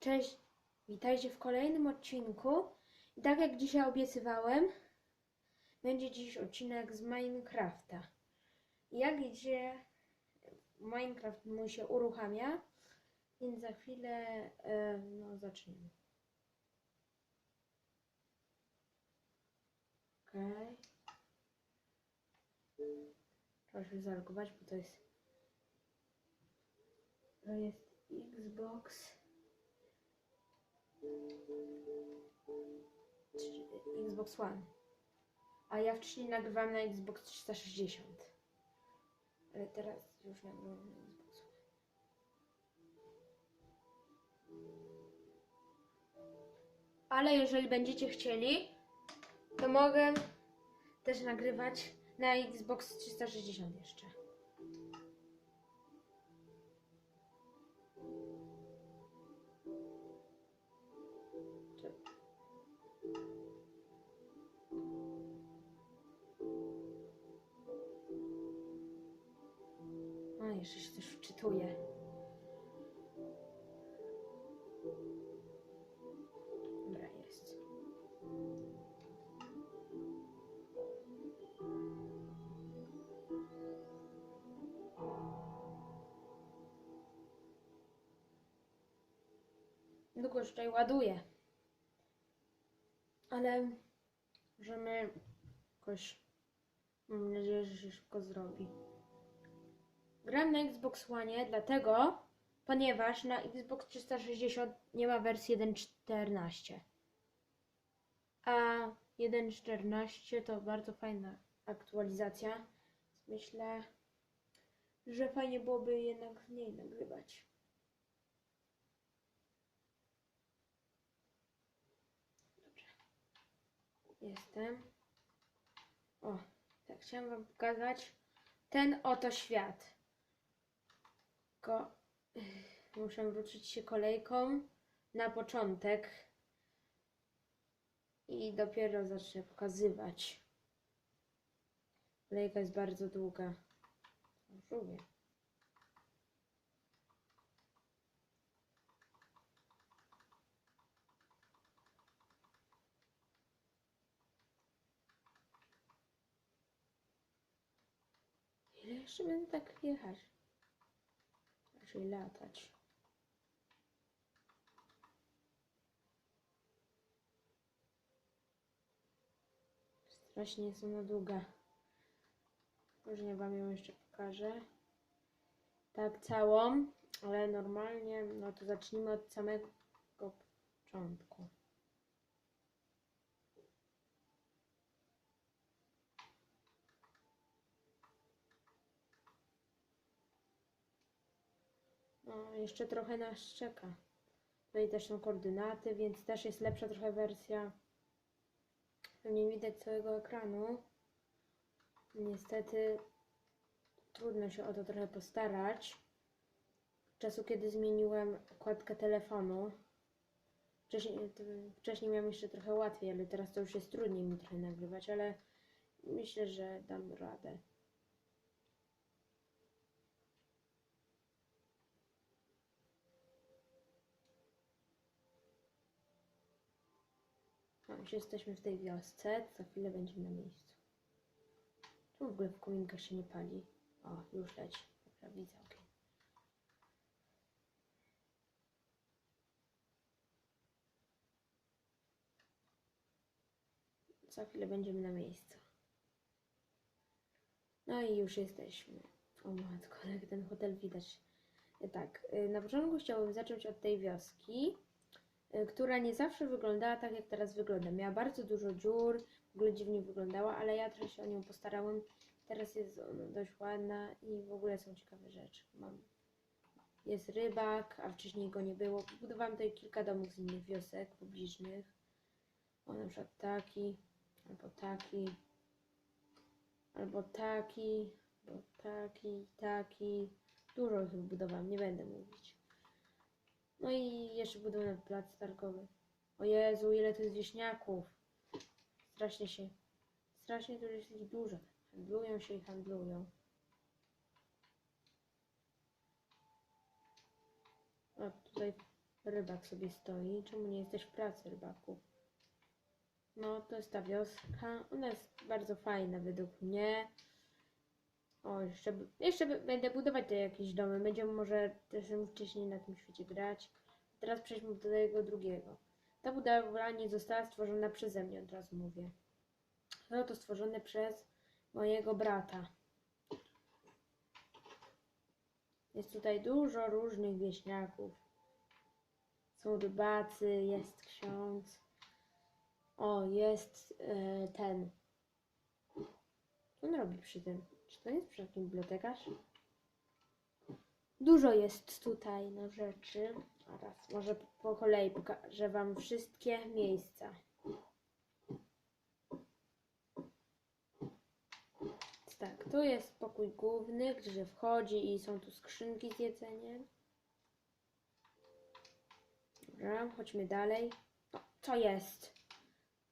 Cześć, witajcie w kolejnym odcinku. I tak jak dzisiaj obiecywałem, będzie dziś odcinek z Minecrafta. Jak idzie, Minecraft mój się uruchamia, więc za chwilę no, zaczniemy. Okej. Trzeba się zalogować, bo to jest to jest Xbox Xbox One. A ja wcześniej nagrywałem na Xbox 360. Ale teraz już nagrywam na Xbox One. Ale jeżeli będziecie chcieli, to mogę też nagrywać na Xbox 360 jeszcze. Długo tutaj ładuję. Ale możemy jakoś. Mam nadzieję, że się szybko zrobi. Gram na Xbox One dlatego, ponieważ na Xbox 360 nie ma wersji 1.14. A 1.14 to bardzo fajna aktualizacja. Myślę, że fajnie byłoby jednak z niej nagrywać. Jestem. O, tak chciałam Wam pokazać ten oto świat. Ech, muszę wrócić się kolejką na początek i dopiero zacznę pokazywać. Kolejka jest bardzo długa. Żółwie. Jeszcze będę tak jechać? Raczej latać. Strasznie jest ona długa. Później wam ją jeszcze pokażę. Tak całą, ale normalnie, no to zacznijmy od samego początku. No, jeszcze trochę nas czeka. Tutaj też są koordynaty, więc też jest lepsza trochę wersja. Nie widać całego ekranu. Niestety trudno się o to trochę postarać. Czasu, kiedy zmieniłem okładkę telefonu. Wcześniej, wcześniej miałem jeszcze trochę łatwiej, ale teraz to już jest trudniej mi trochę nagrywać, ale myślę, że dam radę. Już jesteśmy w tej wiosce, za chwilę będziemy na miejscu. Tu w ogóle w kominkach się nie pali. O, już leci. Dobra, widzę, okej. Za chwilę będziemy na miejscu. No i już jesteśmy. O matko, jak ten hotel widać. Tak, y, na początku chciałabym zacząć od tej wioski, która nie zawsze wyglądała tak, jak teraz wygląda. Miała bardzo dużo dziur, w ogóle dziwnie wyglądała, ale ja trochę się o nią postarałem. Teraz jest ona dość ładna i w ogóle są ciekawe rzeczy. Mam jest rybak, a wcześniej go nie było. Budowałam tutaj kilka domów z innych wiosek pobliżnych. O, na przykład taki, albo taki, albo taki, albo taki, taki. Dużo ich budowałam, nie będę mówić. No i jeszcze budowałem plac targowy. O Jezu, ile tu jest wieśniaków. Strasznie się, strasznie tu jest ich dużo. Handlują się i handlują. A tutaj Rybak sobie stoi. Czemu nie jesteś w pracy, rybaku? No, to jest ta wioska. Ona jest bardzo fajna według mnie. O, jeszcze, jeszcze będę budować te jakieś domy. Będziemy może też wcześniej na tym świecie grać. Teraz przejdźmy do tego drugiego. Ta budowa nie została stworzona przeze mnie, od razu mówię. Zostało to stworzone przez mojego brata. Jest tutaj dużo różnych wieśniaków. Są rybacy, jest ksiądz. O, jest e, ten. Co on robi przy tym? To jest przypadkiem bibliotekarz? Dużo jest tutaj no, rzeczy. Teraz może po kolei pokażę Wam wszystkie miejsca. Tak, tu jest pokój główny, gdzie się wchodzi i są tu skrzynki z jedzeniem. Dobra, chodźmy dalej. O, co jest?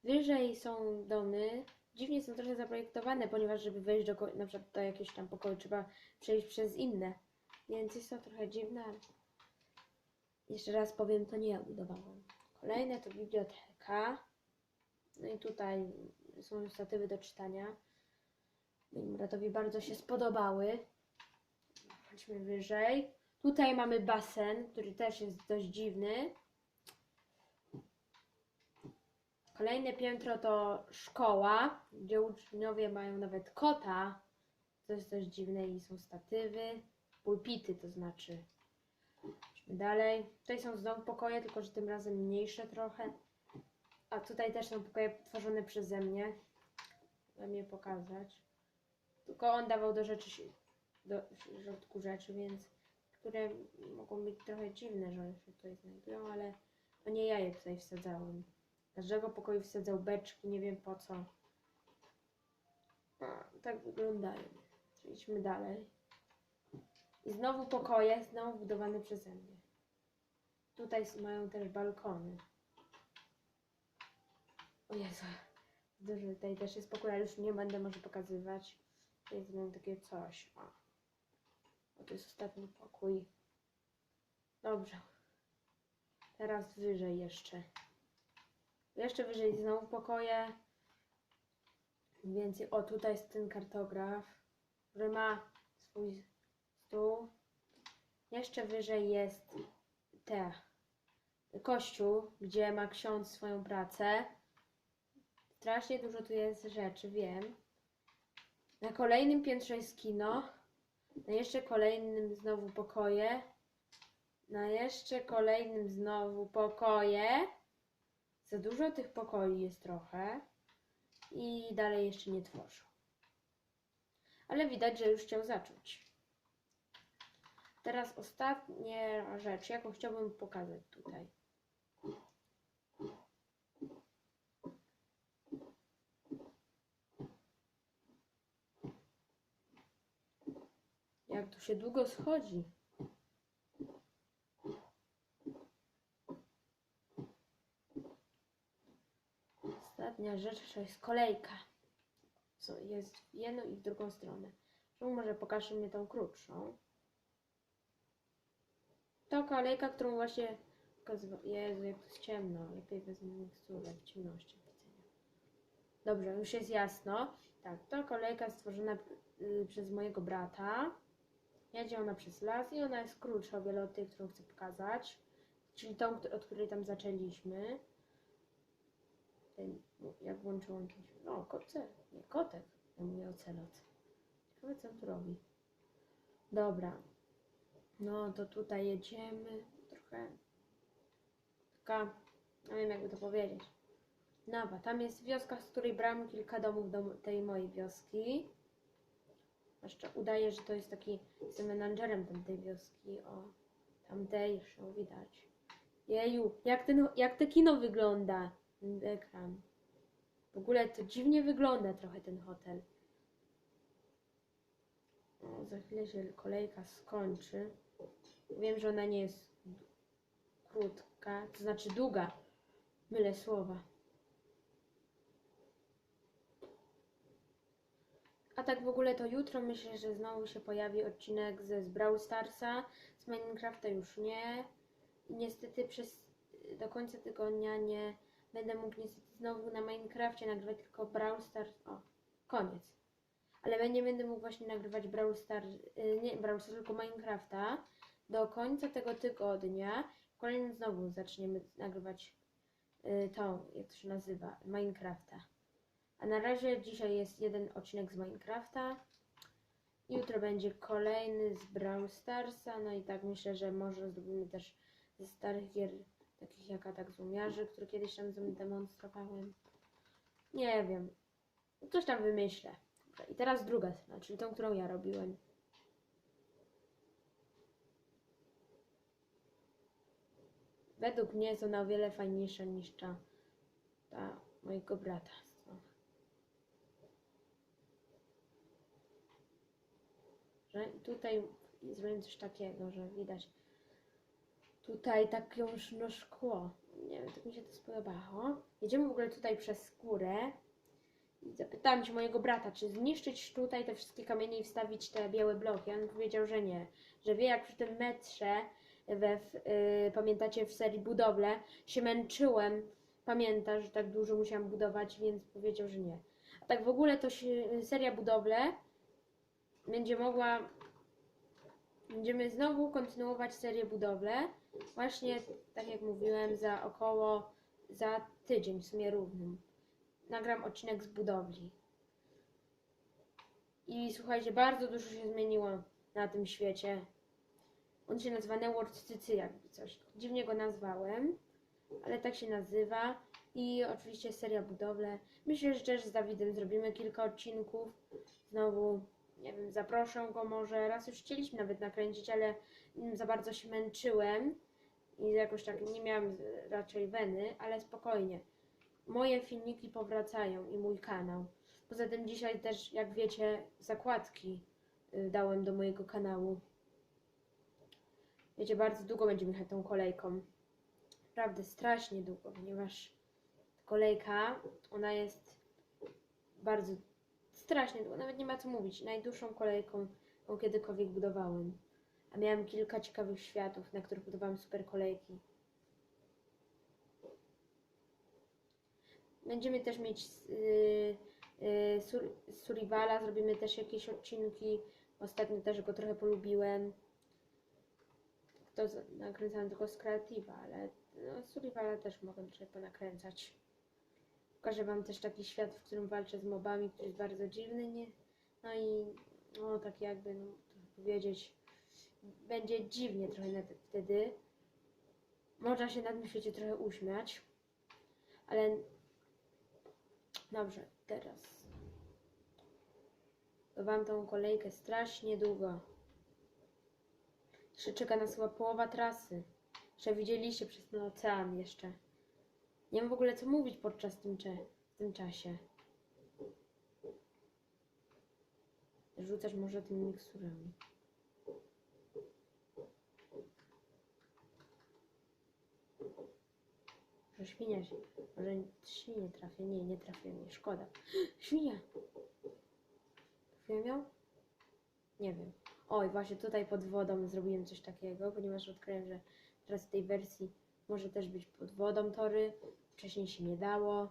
Wyżej są domy. Dziwnie są trochę zaprojektowane, ponieważ żeby wejść do, na przykład do jakiegoś tam pokoju trzeba przejść przez inne. Więc jest to trochę dziwne. ale Jeszcze raz powiem, to nie ja budowałam. Kolejne to biblioteka. No i tutaj są statywy do czytania. Moim bratowi bardzo się spodobały. Chodźmy wyżej. Tutaj mamy basen, który też jest dość dziwny. Kolejne piętro to szkoła, gdzie uczniowie mają nawet kota. To jest dość dziwne i są statywy. Pulpity to znaczy. Dalej. Tutaj są znowu pokoje, tylko że tym razem mniejsze trochę. A tutaj też są pokoje tworzone przeze mnie. Chcę mnie pokazać. Tylko on dawał do rzeczy, do środku rzeczy, więc które mogą być trochę dziwne, że one się tutaj znajdują, ale to nie ja je tutaj wsadzałem. Każdego pokoju wsadzał beczki, nie wiem po co. A, tak wyglądają. Idźmy dalej. I znowu pokoje, znowu budowane przeze mnie. Tutaj mają też balkony. O Jezu, dużo tutaj też jest pokój, ale już nie będę może pokazywać. Tutaj mam takie coś. O. o, to jest ostatni pokój. Dobrze. Teraz wyżej jeszcze. Jeszcze wyżej znowu pokoje. Więcej. O, tutaj jest ten kartograf, który ma swój stół. Jeszcze wyżej jest te kościół, gdzie ma ksiądz swoją pracę. Strasznie dużo tu jest rzeczy, wiem. Na kolejnym piętrze jest kino. Na jeszcze kolejnym znowu pokoje. Na jeszcze kolejnym znowu pokoje. Za dużo tych pokoi jest trochę. I dalej jeszcze nie tworzą. Ale widać, że już chciał zacząć. Teraz ostatnia rzecz, jaką chciałbym pokazać tutaj. Jak tu się długo schodzi. Ostatnia rzecz to jest kolejka. Co jest w jedną i w drugą stronę. Tu może pokażę mnie tą krótszą. To kolejka, którą właśnie Jezu, jak to jest ciemno. Lepiej wezmę miksturę w ciemności. Dobrze, już jest jasno. Tak, to kolejka stworzona y, przez mojego brata. Jedzie ona przez las i ona jest krótsza o wiele od tej, którą chcę pokazać. Czyli tą, od której tam zaczęliśmy. Jak włączyłam kiedyś. No, koce. Nie, kotek. Ja mówię ocelot. Ciekawe, co tu robi. Dobra. No, to tutaj jedziemy. Trochę. Taka. Nie wiem, jakby to powiedzieć. Nawa. Tam jest wioska, z której brałam kilka domów do tej mojej wioski. Jeszcze udaje, że to jest taki. Jestem menadżerem tamtej wioski. O, tamtej jeszcze widać. Jeju, jak, ten, jak te kino wygląda, ekran. W ogóle to dziwnie wygląda trochę ten hotel. O, za chwilę się kolejka skończy. Wiem, że ona nie jest krótka, to znaczy długa. Mylę słowa. A tak w ogóle to jutro myślę, że znowu się pojawi odcinek ze z Brawl Starsa. Z Minecrafta już nie. I niestety przez do końca tygodnia nie będę mógł niestety znowu na Minecrafcie nagrywać tylko Brawl Stars. O, koniec. Ale będzie będę mógł właśnie nagrywać Brawl Stars, y, nie Brawl Stars, tylko Minecrafta do końca tego tygodnia. Kolejnym znowu zaczniemy nagrywać y, tą, jak to się nazywa, Minecrafta. A na razie dzisiaj jest jeden odcinek z Minecrafta. Jutro będzie kolejny z Brawl Starsa. No i tak myślę, że może zrobimy też ze starych gier, takich jak Atak Złomiarzy, który kiedyś tam zademonstrowałem. Nie wiem. Coś tam wymyślę. I teraz druga czyli tą, którą ja robiłem. Według mnie jest ona o wiele fajniejsza niż ta, ta mojego brata. tutaj zrobiłem coś takiego, że widać tutaj takie już no szkło. Nie wiem, tak mi się to spodobało. Jedziemy w ogóle tutaj przez skórę. Zapytałam się mojego brata, czy zniszczyć tutaj te wszystkie kamienie i wstawić te białe bloki. On powiedział, że nie. Że wie, jak przy tym metrze, we, y, pamiętacie, w serii Budowle, się męczyłem. Pamięta, że tak dużo musiałam budować, więc powiedział, że nie. A tak w ogóle to się, seria Budowle będzie mogła Będziemy znowu kontynuować serię budowlę. Właśnie, tak jak mówiłem, za około za tydzień w sumie równym. Nagram odcinek z budowli. I słuchajcie, bardzo dużo się zmieniło na tym świecie. On się nazywa Neword Cycy, jakby coś. Dziwnie go nazwałem, ale tak się nazywa. I oczywiście seria budowle. Myślę, że też z Dawidem zrobimy kilka odcinków. Znowu nie wiem, zaproszę go może. Raz już chcieliśmy nawet nakręcić, ale za bardzo się męczyłem i jakoś tak nie miałam z- raczej weny, ale spokojnie. Moje filmiki powracają i mój kanał. Poza tym dzisiaj też, jak wiecie, zakładki y, dałem do mojego kanału. Wiecie, bardzo długo będziemy jechać tą kolejką. Naprawdę strasznie długo, ponieważ kolejka, ona jest bardzo strasznie długo, nawet nie ma co mówić. Najdłuższą kolejką, jaką kiedykolwiek budowałem. A miałem kilka ciekawych światów, na których budowałem super kolejki. Będziemy też mieć yy, yy, sur, Survivala, zrobimy też jakieś odcinki. Ostatnio też go trochę polubiłem. To nakręcałem tylko z Creativa, ale no, Survivala też mogę trochę ponakręcać. Pokażę Wam też taki świat, w którym walczę z mobami, który jest bardzo dziwny, nie? No i no tak jakby, no powiedzieć, będzie dziwnie trochę wtedy. Można się na tym świecie trochę uśmiać, ale dobrze, teraz. Wam tą kolejkę strasznie długo. Jeszcze czeka nas chyba połowa trasy. Jeszcze widzieliście przez ten ocean jeszcze. Nie mam w ogóle co mówić podczas tym, w tym czasie. Rzucać może tymi miksturami. Może świnia się. Może świnie trafię. Nie, nie trafię mnie. Szkoda. Świnia! Trafiłem ją? Nie wiem. Oj, właśnie tutaj pod wodą zrobiłem coś takiego, ponieważ odkryłem, że teraz w tej wersji może też być pod wodą tory. Wcześniej się nie dało.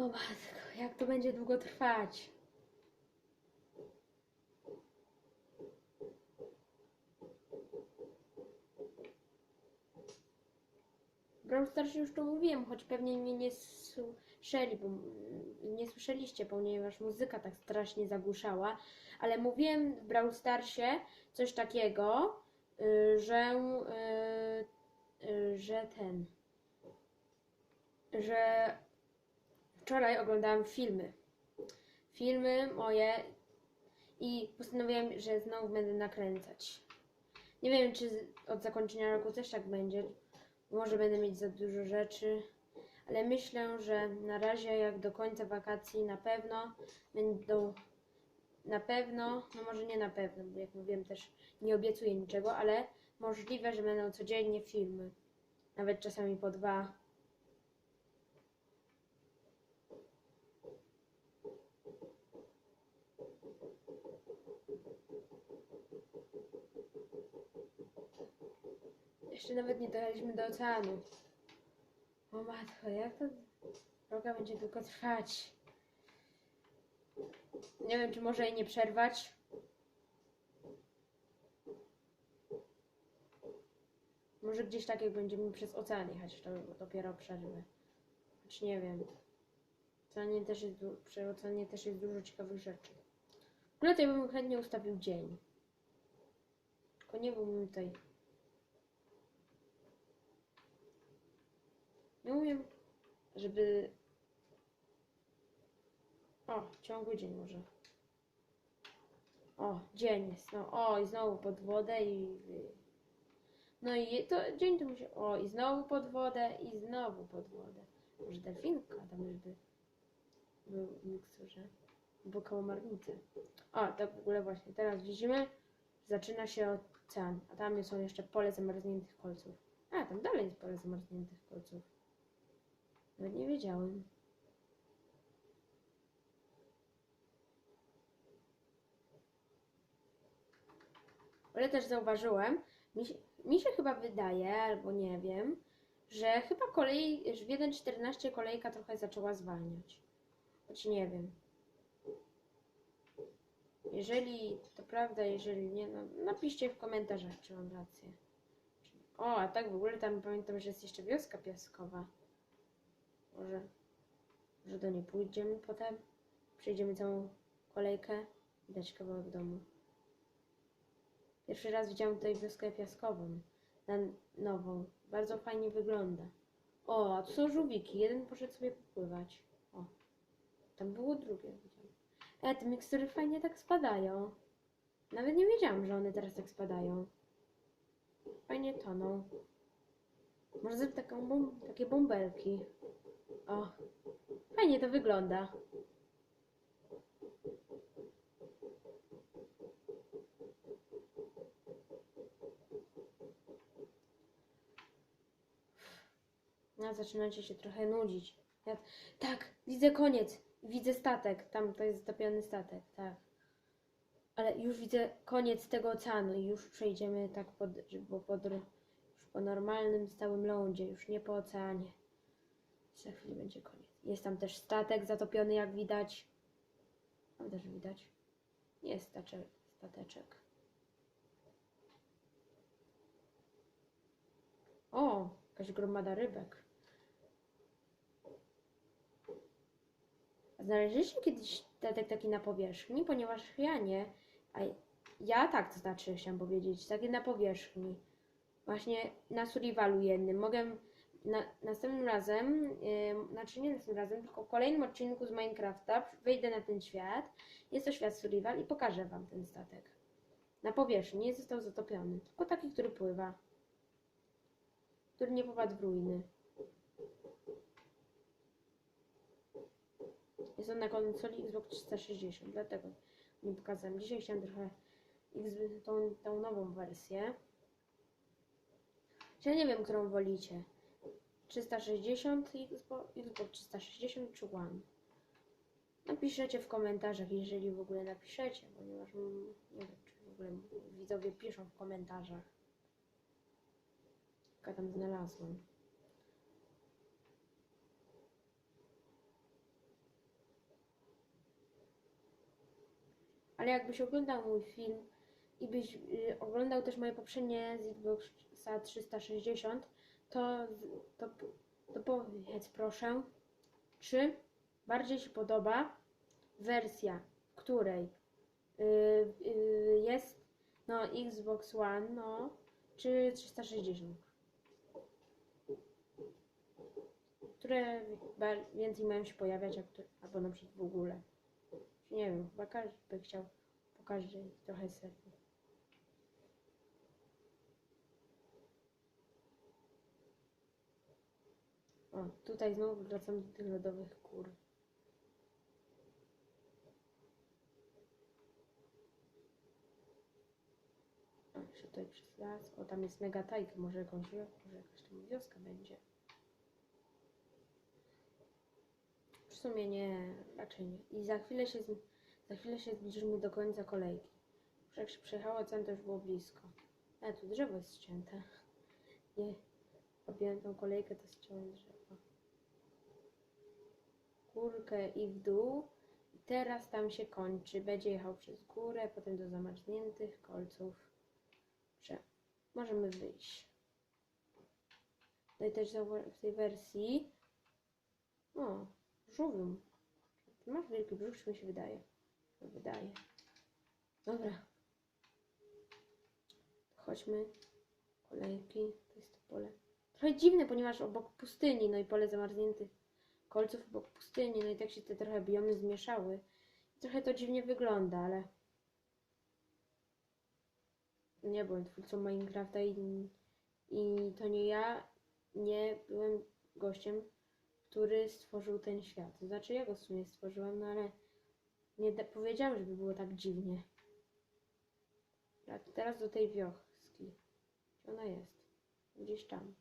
O matko, jak to będzie długo trwać. Brawl Stars już to mówiłem, choć pewnie mnie nie słyszeli, bo nie słyszeliście, ponieważ muzyka tak strasznie zagłuszała, ale mówiłem w Brawl Starsie coś takiego, y, że, y, y, że ten, że wczoraj oglądałam filmy. Filmy moje i postanowiłem, że znowu będę nakręcać. Nie wiem, czy od zakończenia roku też tak będzie. Może będę mieć za dużo rzeczy, ale myślę, że na razie jak do końca wakacji na pewno będą na pewno, no może nie na pewno, bo jak mówiłem też nie obiecuję niczego, ale możliwe, że będą codziennie filmy. Nawet czasami po dwa. Jeszcze nawet nie dojechaliśmy do oceanu. O matko, jak to droga będzie tylko trwać? Nie wiem, czy może jej nie przerwać. Może gdzieś tak, jak będziemy przez ocean jechać, to dopiero przerwę. Choć nie wiem. Oceanie też jest, przy oceanie też jest dużo ciekawych rzeczy. W ogóle ja bym chętnie ustawił dzień. Tylko nie byłbym tutaj. Nie umiem, żeby. O, ciągły dzień może. O, dzień jest. No, o, i znowu pod wodę i. No i to dzień to musi. O, i znowu pod wodę, i znowu pod wodę. Może delfinka tam żeby był w miksturze. Albo kałamarnicę. O, tak w ogóle właśnie. Teraz widzimy, zaczyna się ocean, a tam są jeszcze pole zamarzniętych kolców. A, tam dalej jest pole zamarzniętych kolców. Nie wiedziałem. Ale też zauważyłem, mi się, mi się chyba wydaje, albo nie wiem, że chyba kolej, że w 1.14 kolejka trochę zaczęła zwalniać. Choć nie wiem. Jeżeli to prawda, jeżeli nie, no napiszcie w komentarzach, czy mam rację. O, a tak w ogóle tam pamiętam, że jest jeszcze wioska piaskowa. Może, może do niej pójdziemy potem. Przejdziemy całą kolejkę i dać kawałek domu. Pierwszy raz widziałam tutaj wioskę piaskową. Na nową. Bardzo fajnie wygląda. O, a tu są żółwiki. Jeden poszedł sobie popływać. O, tam było drugie. widziałam. E, te mikstury fajnie tak spadają. Nawet nie wiedziałam, że one teraz tak spadają. Fajnie toną. Może zrobić taką bom- takie bąbelki. O, fajnie to wygląda. No, zaczynacie się trochę nudzić. Ja, tak, widzę koniec. Widzę statek. Tam to jest zatopiony statek, tak. Ale już widzę koniec tego oceanu i już przejdziemy tak pod, bo pod, już po normalnym, stałym lądzie, już nie po oceanie. Za chwilę będzie koniec. Jest tam też statek zatopiony, jak widać. Prawda, że widać? Jest staczek, stateczek. O, jakaś gromada rybek. Znaleźliście kiedyś statek taki na powierzchni? Ponieważ ja nie. A ja tak, to znaczy chciałam powiedzieć, takie na powierzchni. Właśnie na survivalu jednym. Mogę na, następnym razem, yy, znaczy nie następnym razem, tylko w kolejnym odcinku z Minecrafta wejdę na ten świat. Jest to świat survival i pokażę wam ten statek. Na powierzchni nie został zatopiony, tylko taki, który pływa. Który nie popadł w ruiny. Jest on na konsoli Xbox 360, dlatego nie pokazałem. Dzisiaj chciałem trochę tą, tą nową wersję. Ja nie wiem, którą wolicie. 360 Xbox, Xbox 360 czy One? Napiszecie w komentarzach, jeżeli w ogóle napiszecie, ponieważ nie wiem, czy w ogóle widzowie piszą w komentarzach. Jaka tam znalazłam. Ale jakbyś oglądał mój film i byś y, oglądał też moje poprzednie z Xboxa 360, to, to, to powiedz proszę, czy bardziej Ci podoba wersja, w której y, y, jest no Xbox One, no, czy 360? Które więcej mają się pojawiać, a które, albo na przykład w ogóle. Nie wiem, chyba każdy by chciał po każdej trochę serii. O, tutaj znowu wracam do tych lodowych kur. O, jeszcze tutaj przez las. O, tam jest mega tajka, może jakąś, może jakaś tam wioska będzie. W sumie nie, raczej nie. I za chwilę się, za chwilę się zbliżymy do końca kolejki. Jak się przejechała ocean, to już było blisko. Ale tu drzewo jest ścięte. Nie. Robiłem tą kolejkę, to ściąłem drzewo. Górkę i w dół. Teraz tam się kończy. Będzie jechał przez górę, potem do zamarzniętych kolców. Możemy wyjść. No i też w tej wersji. O, żółwium. Ty masz wielki brzuch, czy mi się wydaje? Wydaje. Dobra. Chodźmy. Kolejki. To jest to pole. Trochę dziwne, ponieważ obok pustyni, no i pole zamarzniętych kolców obok pustyni, no i tak się te trochę biomy zmieszały. Trochę to dziwnie wygląda, ale nie byłem twórcą Minecrafta i, i to nie ja nie byłem gościem, który stworzył ten świat. To znaczy ja go w sumie stworzyłem, no ale nie powiedziałam, żeby było tak dziwnie. A teraz do tej wioski. Ona jest? Gdzieś tam.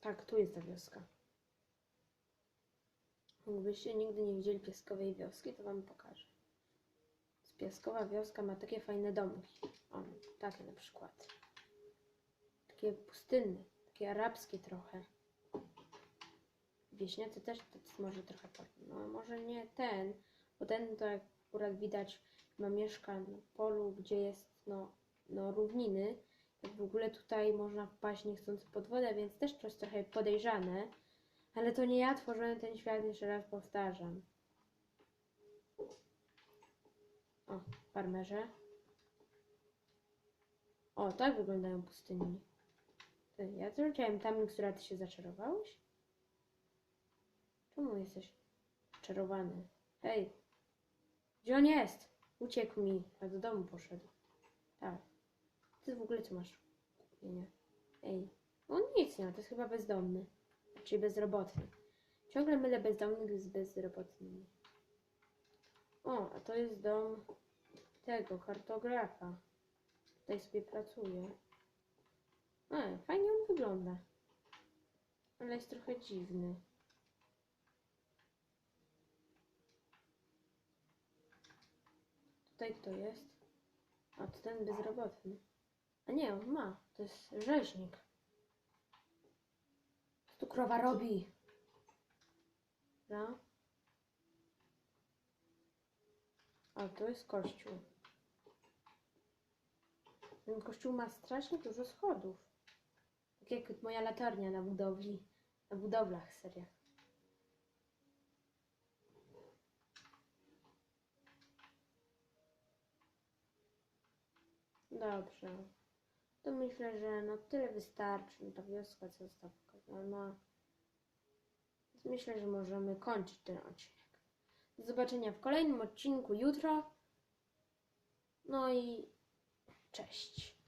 Tak, tu jest ta wioska. Jakbyście nigdy nie widzieli piaskowej wioski, to wam pokażę. Piaskowa wioska ma takie fajne domki. O, takie na przykład. Takie pustynne, takie arabskie trochę. Wieśniacy też to może trochę. No może nie ten, bo ten to jak akurat widać ma mieszka na polu, gdzie jest no, no równiny. W ogóle tutaj można wpaść niechcący pod wodę, więc też jest trochę podejrzane. Ale to nie ja tworzyłem ten świat, jeszcze raz powtarzam. O, farmerze. O, tak wyglądają pustyni. Ty, Ja widziałem tam, która ty się zaczarowałeś? Czemu jesteś czarowany? Hej! Gdzie on jest? Uciekł mi, a do domu poszedł. Tak. Ty w ogóle co masz? Nie, nie. Ej, on nic nie ma, to jest chyba bezdomny. Czyli bezrobotny. Ciągle mylę bezdomnych z bezrobotnymi. O, a to jest dom tego, kartografa. Tutaj sobie pracuje. A, fajnie on wygląda. Ale jest trochę dziwny. Tutaj kto jest? A to ten bezrobotny. A nie, on ma. To jest rzeźnik. Co tu krowa robi? No. A to jest kościół. Ten kościół ma strasznie dużo schodów. Tak jak moja latarnia na budowli. Na budowlach, serio. Dobrze. To myślę, że no tyle wystarczy. No ta wioska została pokazana. Myślę, że możemy kończyć ten odcinek. Do zobaczenia w kolejnym odcinku jutro. No i cześć.